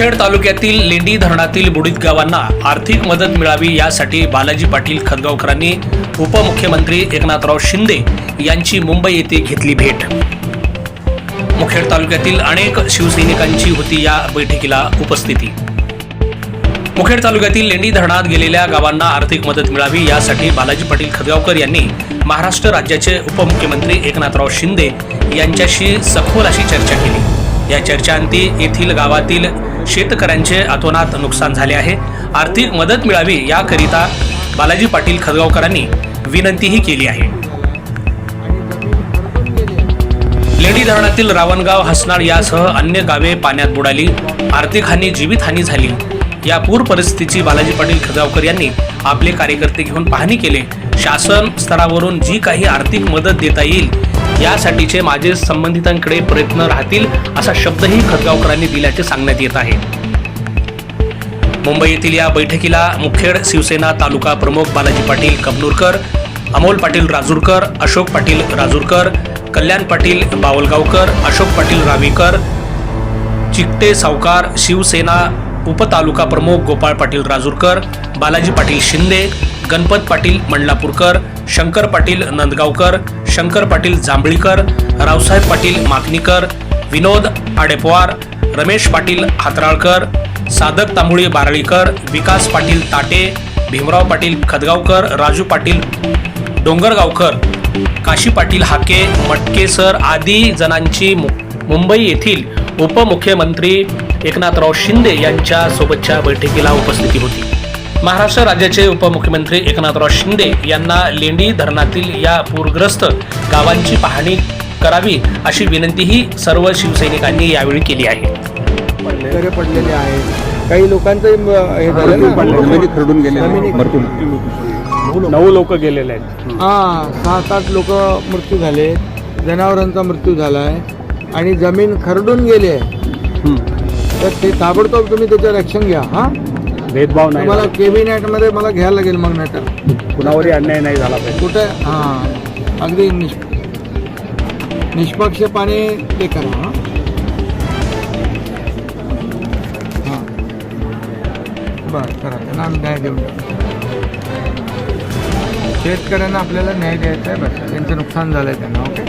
मुखेड तालुक्यातील लेंडी धरणातील बुडीत गावांना आर्थिक मदत मिळावी यासाठी बालाजी पाटील खदगावकरांनी उपमुख्यमंत्री एकनाथराव शिंदे यांची मुंबई येथे घेतली भेट. मुखेड तालुक्यातील अनेक शिवसैनिकांची होती या बैठकीला उपस्थिती. मुखेड तालुक्यातील लेंडी धरणात गेलेल्या गावांना आर्थिक मदत मिळावी यासाठी बालाजी पाटील खदगावकर यांनी महाराष्ट्र राज्याचे उपमुख्यमंत्री एकनाथराव शिंदे यांच्याशी सखोल अशी चर्चा केली. या चर्चांती येथील गावातील शेतकऱ्यांचे अतोनात नुकसान झाले आहे. आर्थिक मदत मिळावी याकरिता बालाजी पाटील खदगावकरांनी विनंतीही केली आहे. लेणी धरणातील रावणगाव हसनाळ यासह अन्य गावे पाण्यात बुडाली. आर्थिक हानी जीवितहानी झाली. या पूर परिस्थितीची बालाजी पाटील खदगावकर यांनी आपले कार्यकर्ते घेऊन पाहणी केले. शासन स्तरावरून जी काही आर्थिक मदत देता येईल यासाठीचे माझे संबंधितांकडे प्रयत्न राहतील असा शब्दही खतगावकरांनी दिल्याचे सांगण्यात येत आहे. मुंबई येथील या बैठकीला मुखेड शिवसेना तालुका प्रमुख बालाजी पाटील कबनूरकर अमोल पाटील राजूरकर अशोक पाटील राजूरकर कल्याण पाटील बावलगावकर अशोक पाटील रावीकर चिकटे सावकार शिवसेना उपतालुका प्रमुख गोपाळ पाटील राजूरकर बालाजी पाटील शिंदे गणपत पाटील मंडलापूरकर शंकर पाटील नंदगावकर शंकर पाटील जांभळीकर रावसाहेब पाटील माकणीकर विनोद आडेपवार रमेश पाटील हातराळकर साधक तांबुळे बारळीकर विकास पाटील ताटे भीमराव पाटील खदगावकर राजू पाटील डोंगरगावकर काशी पाटील हाके मटके सर आदी जणांची मु- मुंबई येथील उपमुख्यमंत्री एकनाथराव शिंदे यांच्या सोबतच्या बैठकीला उपस्थिती होती. महाराष्ट्र राज्याचे उपमुख्यमंत्री एकनाथराव शिंदे यांना लेंडी धरणातील या पूरग्रस्त गावांची पाहणी करावी अशी विनंतीही सर्व शिवसैनिकांनी यावेळी केली आहे. घरे पडलेले आहेत. काही लोकांचं हे झालं ना. जमिनी खरडून गेले मरतून. नऊ लोक गेलेले आहेत. हा सात लोक मृत्यू झाले. जनावरांचा मृत्यू झाला आहे आणि जमीन खरडून गेली आहे. तर ते ताबडतोब तुम्ही त्याचं ॲक्शन घ्या हा? भेदभाव नाही तुम्हाला केबिनेटमध्ये मला घ्यायला लागेल मग नाही तर. कुणावरही अन्याय नाही झाला पाहिजे. कुठे? हां. अगदी निष निष्पक्षपाने ते करा हां. हां. बरं करा. त्यांना आम्ही न्याय देऊन. शेतकऱ्यांना आपल्याला न्याय द्यायचा आहे बस. त्यांचं नुकसान झालं आहे त्यांना ओके?